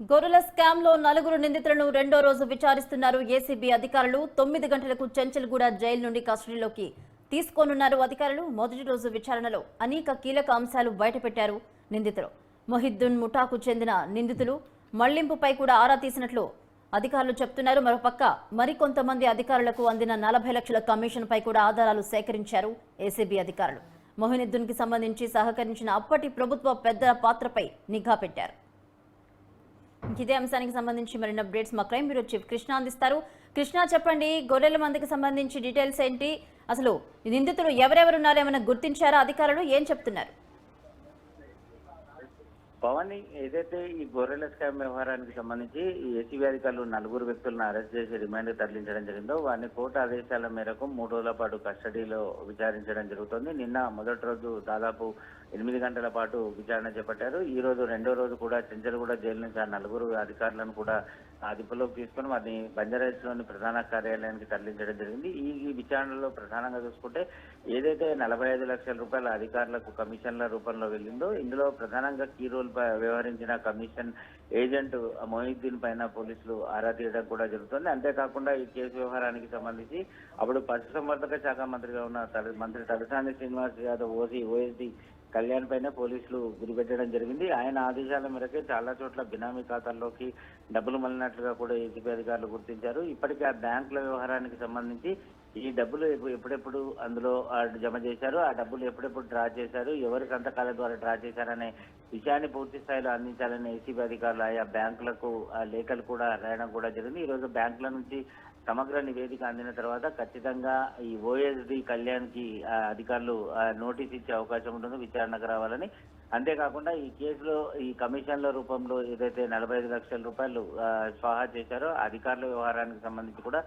గొర్రెల స్కామ్లో నలుగురు నిందితులను రెండో రోజు విచారిస్తున్నారు. ఏసీబీ అధికారులు తొమ్మిది గంటలకు చెంచల్గూడ జైలు నుండి కస్టడీలోకి తీసుకోనున్నారు. అధికారులు మొదటి రోజు విచారణలో అనేక కీలక అంశాలు బయటపెట్టారు నిందితులు. మొహిద్దీన్ ముఠాకు చెందిన నిందితులు మళ్ళింపుపై కూడా ఆరా తీసినట్లు అధికారులు చెప్తున్నారు. మరోపక్క మరికొంతమంది అధికారులకు అందిన నలభై లక్షల కమిషన్ పై కూడా ఆధారాలు సేకరించారు ఏసీబీ అధికారులు. మొహినుద్దీన్కి సంబంధించి సహకరించిన అప్పటి ప్రభుత్వ పెద్దల పాత్రపై నిఘా పెట్టారు. ఇదే అంశానికి సంబంధించి మరిన్ని అప్డేట్స్ మా క్రైమ్ బ్యూరో చీఫ్ కృష్ణ అందిస్తారు. కృష్ణ చెప్పండి గొర్రెల మందికి సంబంధించి డీటెయిల్స్ ఏంటి? అసలు నిందితులు ఎవరెవరు ఉన్నారో ఏమైనా గుర్తించారా? అధికారులు ఏం చెప్తున్నారు? పవన్ ఏదైతే ఈ గొర్రెల స్కామ్ వ్యవహారానికి సంబంధించి ఏసీబీ అధికారులు నలుగురు వ్యక్తులను అరెస్ట్ చేసి రిమాండ్ తరలించడం జరిగిందో వారిని కోర్టు ఆదేశాల మేరకు మూడు రోజుల పాటు కస్టడీలో విచారించడం జరుగుతుంది. నిన్న మొదటి రోజు దాదాపు ఎనిమిది గంటల పాటు విచారణ చేపట్టారు. ఈ రోజు రెండో రోజు కూడా చెంచలగూడ జైలు నుంచి ఆ నలుగురు అధికారులను కూడా అదుపులోకి తీసుకొని వారిని బంజారాహిల్స్లోని ప్రధాన కార్యాలయానికి తరలించడం జరిగింది. ఈ విచారణలో ప్రధానంగా చూసుకుంటే ఏదైతే నలభై ఐదు లక్షల రూపాయల అధికారులకు కమిషన్ల రూపంలో వెళ్ళిందో ఇందులో ప్రధానంగా కీ రోల్ వ్యవహరించిన కమిషన్ ఏజెంట్ మొహిద్దీన్ పైన పోలీసులు ఆరా తీయడం కూడా జరుగుతుంది. అంతేకాకుండా ఈ కేసు వ్యవహారానికి సంబంధించి అప్పుడు పశుసంవర్ధక శాఖ మంత్రిగా ఉన్న మంత్రి తలసాని శ్రీనివాస్ యాదవ్ ఓసీ ఓఎస్డీ కళ్యాణ్ పైన పోలీసులు గురిపెట్టడం జరిగింది. ఆయన ఆదేశాల మేరకే చాలా చోట్ల బినామీ ఖాతాల్లోకి డబ్బులు మళ్ళినట్లుగా కూడా ఏసీబీ అధికారులు గుర్తించారు. ఇప్పటికే ఆ బ్యాంకుల వ్యవహారానికి సంబంధించి ఈ డబ్బులు ఎప్పుడెప్పుడు అందులో జమ చేశారు ఆ డబ్బులు ఎప్పుడెప్పుడు డ్రా చేశారు ఎవరి సంతకాల ద్వారా డ్రా చేశారనే విషయాన్ని పూర్తి స్థాయిలో అందించాలని ఏసీబీ అధికారులు ఆయా బ్యాంకులకు ఆ లేఖలు కూడా రాయడం కూడా జరిగింది. ఈ రోజు బ్యాంకుల నుంచి సమగ్ర నివేదిక అందిన తర్వాత ఖచ్చితంగా ఈ ఓఎస్డి కళ్యాణ్కి అధికారులు నోటీస్ ఇచ్చే అవకాశం ఉంటుంది విచారణకు రావాలని. అంతేకాకుండా ఈ కేసులో ఈ కమిషన్ల రూపంలో ఏదైతే నలభై ఐదు లక్షల రూపాయలు స్వాహా చేశారో అధికారుల వ్యవహారానికి సంబంధించి కూడా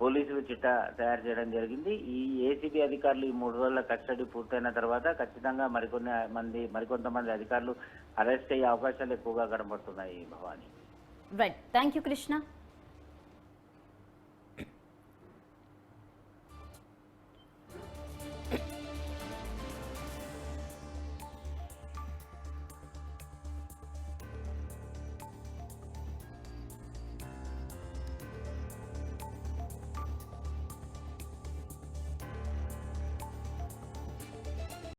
పోలీసులు చిట్టా తయారు చేయడం జరిగింది. ఈ ఏసీబీ అధికారులు ఈ మూడు రోజుల కస్టడీ పూర్తయిన తర్వాత ఖచ్చితంగా మరికొన్ని మంది మరికొంతమంది అధికారులు అరెస్ట్ అయ్యే అవకాశాలు ఎక్కువగా కనబడుతున్నాయి Bhavani. Right thank you Krishna